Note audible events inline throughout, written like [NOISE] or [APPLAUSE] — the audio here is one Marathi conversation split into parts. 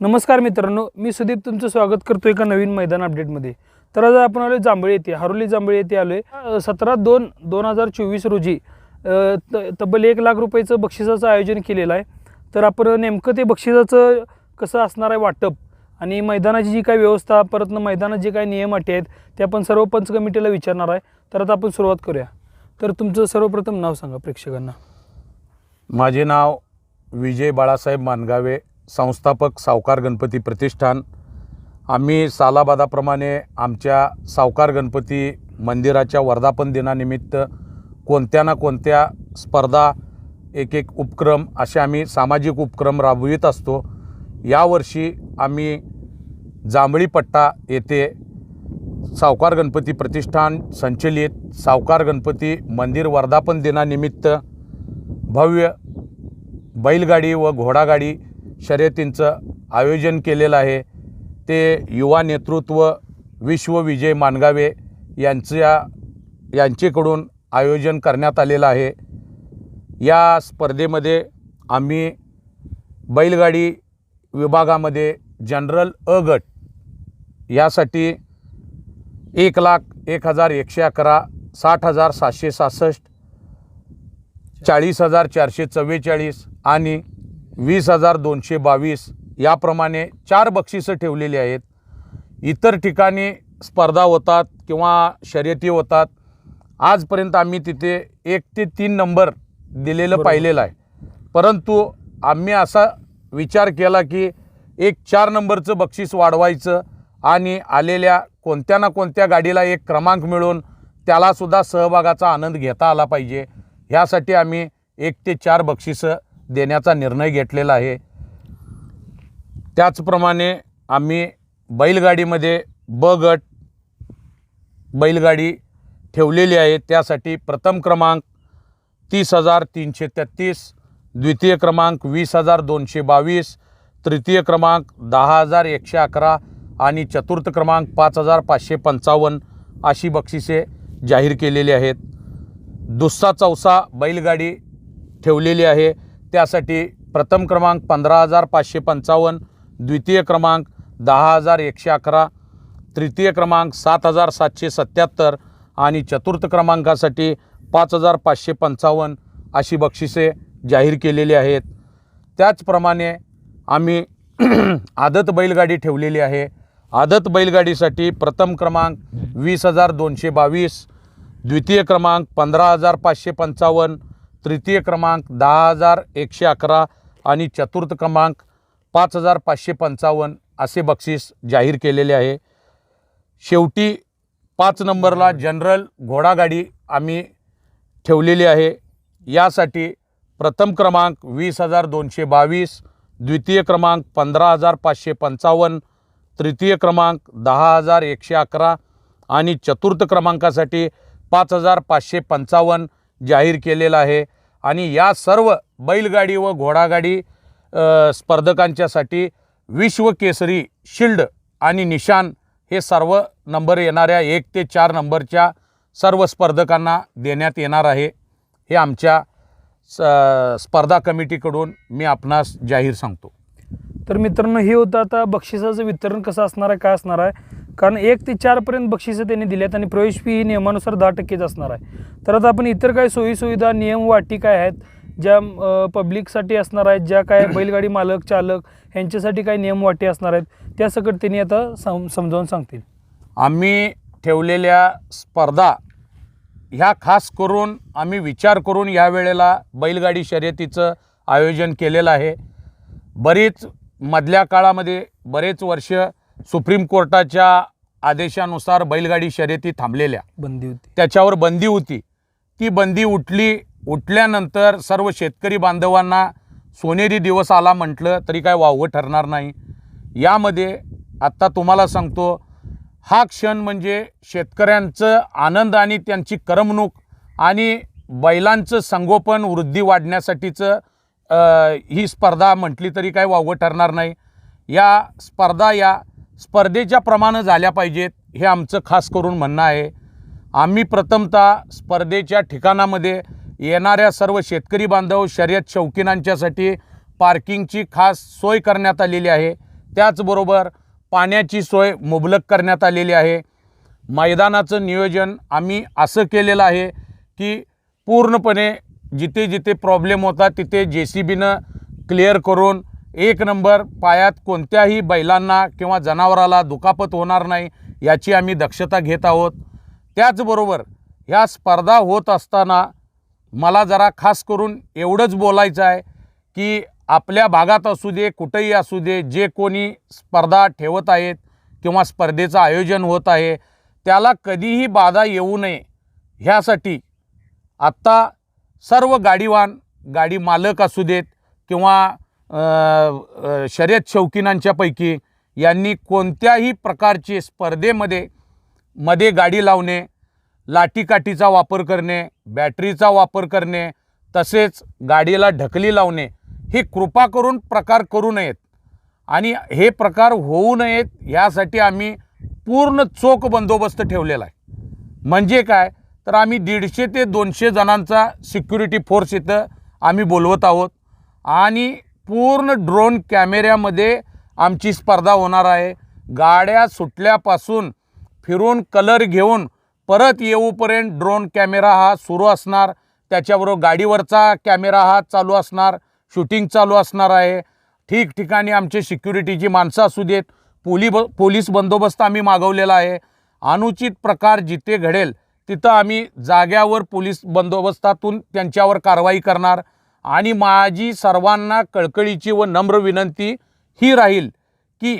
नमस्कार मित्रांनो मी सुदीप तुमचं स्वागत करतो एका नवीन मैदान अपडेटमध्ये. तर आज आपण आलो जांभळी येथे हरोली जांभळी येथे आलो आहे सतरा दोन दोन हजार चोवीस रोजी त- तब्बल एक लाख रुपयाचं बक्षिसाचं आयोजन केलेलं आहे. तर आपण नेमकं ते बक्षिसाचं कसं असणार आहे वाटप आणि मैदानाची जी काही व्यवस्था परत मैदानात जे काही नियम अटी आहेत ते आपण सर्व पंच कमिटीला विचारणार आहे. तर आता आपण सुरुवात करूया. तर तुमचं सर्वप्रथम नाव सांगा प्रेक्षकांना. माझे नाव विजय बाळासाहेब मानगावे संस्थापक सावकार गणपती प्रतिष्ठान. आम्ही सालाबादाप्रमाणे आमच्या सावकार गणपती मंदिराच्या वर्धापन दिनानिमित्त कोणत्या ना कोणत्या स्पर्धा एक एक उपक्रम असे आम्ही सामाजिक उपक्रम राबवित असतो. यावर्षी आम्ही जांभळी पट्टा येथे सावकार गणपती प्रतिष्ठान संचलित सावकार गणपती मंदिर वर्धापन दिनानिमित्त भव्य बैलगाडी व घोडागाडी शर्यतींचं आयोजन केलेलं आहे. ते युवा नेतृत्व विश्वविजय मानगावे यांच्या यांचेकडून आयोजन करण्यात आलेलं आहे. या स्पर्धेमध्ये आम्ही बैलगाडी विभागामध्ये जनरल अ गट यासाठी एक लाख एक हजार एकशे अकरा साठ हजार सातशे सहासष्ट चाळीस हजार चारशे चव्वेचाळीस आणि वीस हजार दोनशे बावीस याप्रमाणे चार बक्षिसं ठेवलेली आहेत. इतर ठिकाणी स्पर्धा होतात किंवा शर्यती होतात. आजपर्यंत आम्ही तिथे एक ते तीन नंबर दिलेलं. पाहिलेलं आहे. परंतु आम्ही असा विचार केला की एक चार नंबरचं बक्षीस वाढवायचं आणि आलेल्या कोणत्या ना कोणत्या गाडीला एक क्रमांक मिळून त्यालासुद्धा सहभागाचा आनंद घेता आला पाहिजे. ह्यासाठी आम्ही एक ते चार बक्षिसं देण्याचा निर्णय घेतलेला आहे. त्याचप्रमाणे आम्ही बैलगाडीमध्ये ब गट बैलगाडी ठेवलेली आहे. त्यासाठी प्रथम क्रमांक तीस हजार तीनशे तेहत्तीस द्वितीय क्रमांक वीस हजार दोनशे बावीस तृतीय क्रमांक दहा हजार एकशे अकरा आणि चतुर्थ क्रमांक पाच हजार पाचशे पंचावन्न अशी बक्षिसे जाहीर केलेली आहेत. दुसरा चौसा बैलगाडी ठेवलेली आहे. त्यासाठी प्रथम क्रमांक पंधरा हजार पाचशे पंचावन्न द्वितीय क्रमांक दहा हजार एकशे अकरा तृतीय क्रमांक सात हजार सातशे सत्याहत्तर आणि चतुर्थ क्रमांकासाठी पाच हजार पाचशे पंचावन्न अशी बक्षिसे जाहीर केलेली आहेत. त्याचप्रमाणे आम्ही [CLEARS THROAT] आदत बैलगाडी ठेवलेली आहे. आदत बैलगाडीसाठी प्रथम क्रमांक वीस हजार दोनशे बावीस द्वितीय क्रमांक पंधरा हजार पाचशे पंचावन्न तृतीय क्रमांक दहा हजार एकशे अकरा आणि चतुर्थ क्रमांक पाच हजार पाचशे पंचावन्न असे बक्षीस जाहीर केलेले आहे. शेवटी पाच नंबरला जनरल घोडागाडी आम्ही ठेवलेली आहे. यासाठी प्रथम क्रमांक वीस हजार दोनशे बावीस द्वितीय क्रमांक पंधरा हजार पाचशे पंचावन्न तृतीय क्रमांक दहा हजार एकशे अकरा आणि चतुर्थ क्रमांकासाठी पाच हजार पाचशे पंचावन्न जाहीर केलेलं आहे. आणि या सर्व बैलगाडी व घोडागाडी स्पर्धकांच्यासाठी विश्व केसरी शिल्ड आणि निशान हे सर्व नंबर येणाऱ्या एक ते चार नंबरच्या सर्व स्पर्धकांना देण्यात येणार आहे. हे आमच्या स- स्पर्धा कमिटीकडून मी आपणास जाहीर सांगतो. तर मित्रांनो हे होतं आता बक्षिसाचं वितरण कसं असणार आहे काय असणार आहे? कारण एक ते चारपर्यंत बक्षिसं त्यांनी दिल्यात आणि प्रवेश फी ही नियमानुसार दहा टक्केच असणार आहे. तर आता आपण इतर काही सोयीसुविधा नियम व अटी काय आहेत ज्या पब्लिकसाठी असणार आहेत ज्या काय बैलगाडी मालक चालक ह्यांच्यासाठी काय नियम वाटी असणार आहेत त्या सकट त्यांनी आता सम समजावून सांगतील. आम्ही ठेवलेल्या स्पर्धा ह्या खास करून आम्ही विचार करून ह्या वेळेला बैलगाडी शर्यतीचं आयोजन केलेलं आहे. बरीच मधल्या काळामध्ये बरेच वर्ष सुप्रीम कोर्टाच्या आदेशानुसार बैलगाडी शर्यती थांबलेल्या. बंदी होती. त्याच्यावर बंदी होती. ती बंदी उठली उठल्यानंतर सर्व शेतकरी बांधवांना सोनेरी दिवस आला म्हटलं तरी काय वावगं ठरणार नाही. यामध्ये आत्ता तुम्हाला सांगतो हा क्षण म्हणजे शेतकऱ्यांचं आनंद आणि त्यांची करमणूक आणि बैलांचं संगोपन वृद्धी वाढण्यासाठीचं ही स्पर्धा म्हटली तरी काय वावगं ठरणार नाही. या स्पर्धा या स्पर्धेच्या प्रमाणं झाल्या पाहिजेत हे आमचं खास करून म्हणणं आहे. आम्ही प्रथमतः स्पर्धेच्या ठिकाणामध्ये येणाऱ्या सर्व शेतकरी बांधव शर्यत शौकीनांच्यासाठी पार्किंगची खास सोय करण्यात आलेली आहे. त्याचबरोबर पाण्याची सोय मुबलक करण्यात आलेली आहे. मैदानाचं नियोजन आम्ही असं केलेलं आहे की पूर्णपणे जिथे जिथे प्रॉब्लेम होता तिथे जे सी बीनं क्लिअर करून एक नंबर पायात कोणत्याही बैलांना किंवा जनावराला दुखापत होणार नाही याची आम्ही दक्षता घेत आहोत. त्याचबरोबर ह्या स्पर्धा होत असताना मला जरा खास करून एवढंच बोलायचं आहे की आपल्या भागात असू दे कुठंही असू दे जे कोणी स्पर्धा ठेवत आहेत किंवा स्पर्धेचं आयोजन होत आहे त्याला कधीही बाधा येऊ नये. ह्यासाठी आत्ता सर्व गाडीवान गाडी मालक असू देत किंवा शर्यत शौकीनांच्यापैकी यांनी कोणत्याही प्रकारचे स्पर्धेमध्ये मध्ये गाडी लावणे लाठीकाठीचा वापर करणे बॅटरीचा वापर करणे तसेच गाडीला ढकली लावणे हे कृपा करून प्रकार करू नयेत. आणि हे प्रकार होऊ नयेत यासाठी आम्ही पूर्ण चोख बंदोबस्त ठेवलेला आहे. म्हणजे काय? तर आम्ही दीडशे ते दोनशे जणांचा सिक्युरिटी फोर्स इथं आम्ही बोलवत आहोत. आणि पूर्ण ड्रोन कॅमेऱ्यामध्ये आमची स्पर्धा होणार आहे. गाड्या सुटल्यापासून फिरून कलर घेऊन परत येऊपर्यंत ड्रोन कॅमेरा हा सुरू असणार. त्याच्याबरोबर गाडीवरचा कॅमेरा हा चालू असणार. शूटिंग चालू असणार आहे. ठिकठिकाणी आमचे सिक्युरिटीची माणसं असू देत. पोली ब पोलीस बंदोबस्त आम्ही मागवलेला आहे. अनुचित प्रकार जिथे घडेल तिथं आम्ही जाग्यावर पोलीस बंदोबस्तातून त्यांच्यावर कारवाई करणार. आणि माझी सर्वांना कळकळीची व नम्र विनंती ही राहील की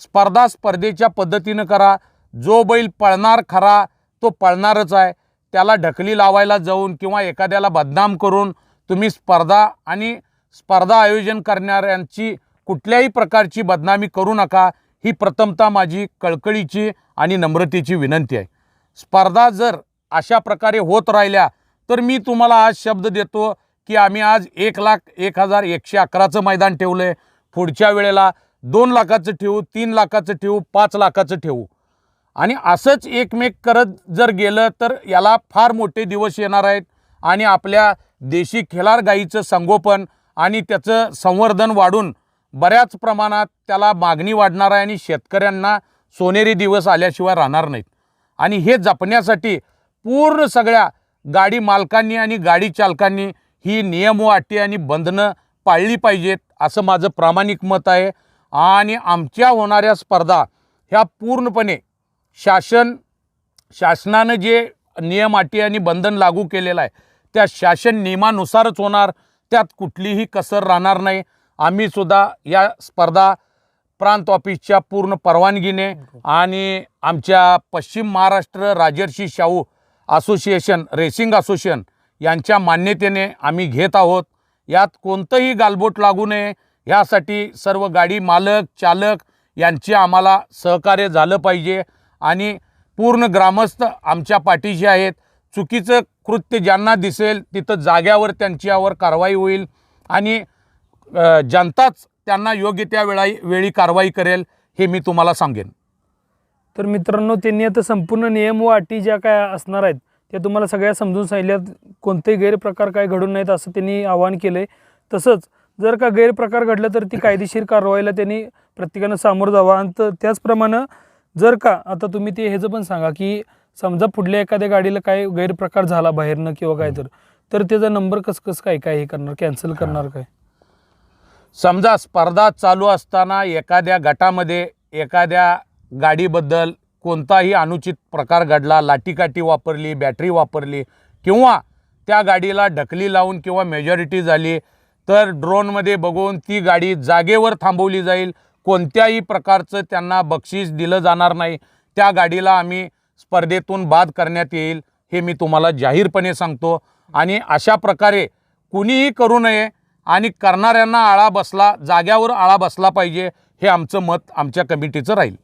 स्पर्धा स्पर्धेच्या पद्धतीनं करा. जो बैल पळणार खरा तो पळणारच आहे. त्याला ढकली लावायला जाऊन किंवा एखाद्याला बदनाम करून तुम्ही स्पर्धा आणि स्पर्धा आयोजन करणाऱ्यांची कुठल्याही प्रकारची बदनामी करू नका. ही प्रथमता माझी कळकळीची आणि नम्रतेची विनंती आहे. स्पर्धा जर अशा प्रकारे होत राहिल्या तर मी तुम्हाला आज शब्द देतो की आम्ही आज एक लाख एक हजार एकशे अकराचं मैदान ठेवलं आहे पुढच्या वेळेला दोन लाखाचं ठेवू तीन लाखाचं ठेवू पाच लाखाचं ठेवू. आणि असंच एकमेक करत जर गेलं तर याला फार मोठे दिवस येणार आहेत. आणि आपल्या देशी खिलार गाईचं संगोपन आणि त्याचं संवर्धन वाढून बऱ्याच प्रमाणात त्याला मागणी वाढणार आहे आणि शेतकऱ्यांना सोनेरी दिवस आल्याशिवाय राहणार नाहीत. आणि हे जपण्यासाठी पूर्ण सगळ्या गाडी मालकांनी आणि गाडी चालकांनी ही नियम व अटी आणि बंधनं पाळली पाहिजेत असं माझं प्रामाणिक मत आहे. आणि आमच्या होणाऱ्या स्पर्धा ह्या पूर्णपणे शासन शासनानं जे नियम अटी आणि बंधन लागू केलेलं आहे त्या शासन नियमानुसारच होणार. त्यात कुठलीही कसर राहणार नाही. आम्हीसुद्धा या स्पर्धा प्रांत ऑफिसच्या पूर्ण परवानगीने आणि आमच्या पश्चिम Maharashtra Rajarshi Shahu association racing association यांच्या मान्यतेने आम्ही घेत आहोत. यात कोणतंही गालबोट लागू नये. ह्यासाठी सर्व गाडी मालक चालक यांचे आम्हाला सहकार्य झालं पाहिजे आणि पूर्ण ग्रामस्थ आमच्या पाठीशी आहेत. चुकीचं कृत्य ज्यांना दिसेल तिथं जाग्यावर त्यांच्यावर कारवाई होईल आणि जनताच त्यांना योग्य त्या वेळा वेळी कारवाई करेल हे मी तुम्हाला सांगेन. तर मित्रांनो त्यांनी आता संपूर्ण नियम व अटी ज्या काय असणार आहेत त्या तुम्हाला सगळ्या समजून सांगितल्यात कोणतेही गैरप्रकार काय घडून नाहीत असं त्यांनी आवाहन केलं आहे तसंच जर का गैरप्रकार घडला तर ती कायदेशीर कारवाईला त्यांनी प्रत्येकानं सामोरं जावं. आणि त- त्याचप्रमाणे जर का आता तुम्ही ते ह्याचं पण सांगा की समजा पुढल्या एखाद्या गाडीला काय गैरप्रकार झाला बाहेरनं किंवा काय तर तर त्याचा नंबर कसं कसं काय काय हे करणार कॅन्सल करणार काय? समजा स्पर्धा चालू असताना एखाद्या गटामध्ये एखाद्या गाडीबद्दल कोणताही अनुचित प्रकार घडला लाठीकाठी वापरली बॅटरी वापरली किंवा त्या गाडीला ढकली लावून किंवा मेजॉरिटी झाली तर ड्रोनमध्ये बघून ती गाडी जागेवर थांबवली जाईल. कोणत्याही प्रकारचं त्यांना बक्षीस दिलं जाणार नाही. त्या गाडीला आम्ही स्पर्धेतून बाद करण्यात येईल हे मी तुम्हाला जाहीरपणे सांगतो. आणि अशा प्रकारे कुणीही करू नये आणि करणाऱ्यांना आळा बसला जाग्यावर आळा बसला पाहिजे हे आमचं मत आमच्या कमिटीचं राहील.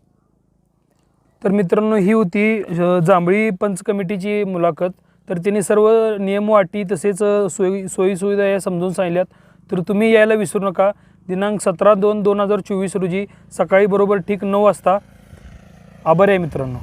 तर मित्रांनो ही होती जांभळी पंच कमिटीची मुलाखत. तर त्यांनी सर्व नियम वाटी तसेच सोयी सोयीसुविधा या समजून सांगितल्यात तर तुम्ही यायला विसरू नका. दिनांक सतरा दोन दोन हजार चोवीस रोजी सकाळी बरोबर ठीक नऊ वाजता. आभार आहे मित्रांनो.